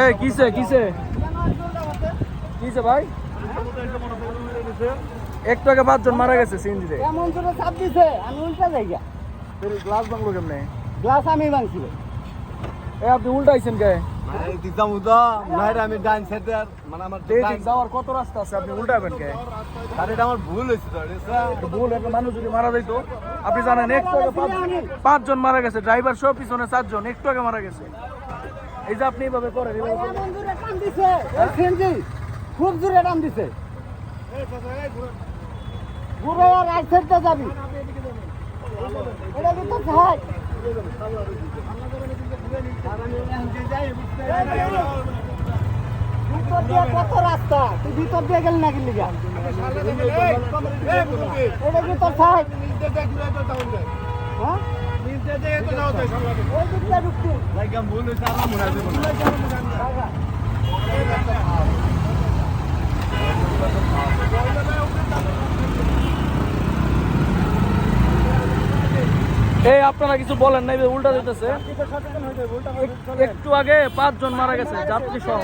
এই কিসে কিসে? কিসে ভাই? একটু আগে পাঁচজন মারা গেছে সিএনজিতে। এমন করে চাপ দিছে আমি উল্টা যাই গা গ্লাস ভাঙলো কেমনে? গ্লাস আমি ভাঙছিল এ আপনি উল্টাইছেন কে? দিতাম উদা নাইরে আমি ডাইন সাইডে মানে আমার যাওয়ার কত রাস্তা আছে? আপনি উল্টাবেন কে? গাড়িটা আমার ভুল হয়েছে তো এটা ভুল একটা মানুষ যদি মারা যাইতো আপনি জানেন একটু আগে পাঁচজন মারা গেছে। ড্রাইভার সহ পিছনে চারজন একটু আগে মারা গেছে। এই যে আপনি এইভাবে করেন খুব জোরে টান দিছে। ঘুরে যাবি। দিয়ে কত রাস্তা? তুই ভিতর দিয়ে গেলি না গেলি হ্যাঁ? ওই দিকটা ঢুকতি জায়গা ভুল হয়েছে আর মনে আছে এই আপনারা কিছু বলেন নাই উল্টা দিতেছে। একটু আগে পাঁচজন মারা গেছে যাত্রী সহ।